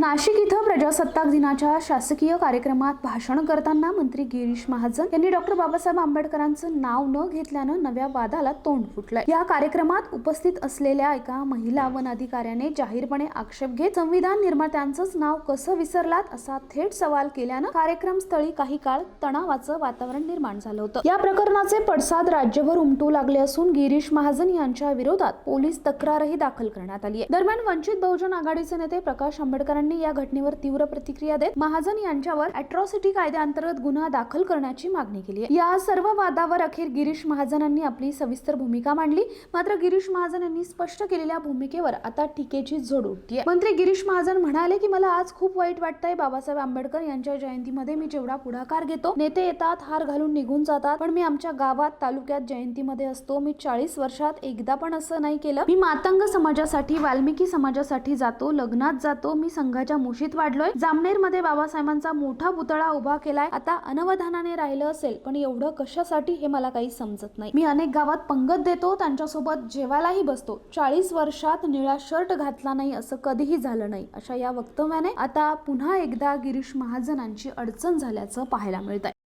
नाशिक इथं प्रजासत्ताक दिनाच्या शासकीय कार्यक्रमात भाषण करताना मंत्री गिरीश महाजन यांनी डॉक्टर बाबासाहेब आंबेडकरांचं नाव न घेतल्यानं नव्या वादाला तोंड फुटलंय. या कार्यक्रमात उपस्थित असलेल्या एका महिला वन अधिकाऱ्याने जाहीरपणे आक्षेप घेत संविधान निर्मात्यांचंच नाव कसं विसरलात असा थेट सवाल केल्यानं कार्यक्रमस्थळी काही काळ तणावाचं वातावरण निर्माण झालं होतं. या प्रकरणाचे पडसाद राज्यभर उमटू लागले असून गिरीश महाजन यांच्या विरोधात पोलीस तक्रारही दाखल करण्यात आली आहे दरम्यान वंचित बहुजन आघाडीचे नेते प्रकाश आंबेडकरांनी या घटनेवर तीव्र प्रतिक्रिया देत महाजन यांच्यावर अॅट्रॉसिटी कायद्याअंतर्गत गुन्हा दाखल करण्याची मागणी केली आहे. या सर्व वादावर अखेर गिरीश महाजनांनी आपली सविस्तर भूमिका मांडली. मात्र गिरीश महाजन यांनी स्पष्ट केलेल्या भूमिकेवर आता टीकेची झोड उठतीये. मंत्री गिरीश महाजन म्हणाले की मला आज खूप वाईट वाटतंय. बाबासाहेब आंबेडकर यांच्या जयंतीमध्ये मी जेवढा पुढाकार घेतो नेते येतात हार घालून निघून जातात. पण मी आमच्या गावात तालुक्यात जयंतीमध्ये असतो. मी चाळीस वर्षात एकदा पण असं नाही केलं. मी मातंग समाजासाठी वाल्मिकी समाजासाठी जातो लग्नात जातो. मी संघाच्या मुशीत वाढलोय. जामनेरमध्ये बाबासाहेबांचा मोठा पुतळा उभा केलाय. आता अनवधानाने राहिलं असेल पण एवढं कशासाठी हे मला काही समजत नाही. मी अनेक गावात पंगत देतो त्यांच्यासोबत जेवायलाही बसतो. चाळीस वर्षात निळा शर्ट घातला नाही असं कधीही झालं नाही अशा या वक्तव्याने आता पुन्हा एकदा गिरीश महाजनांची अडचण झाल्याचं पाहायला मिळत आहे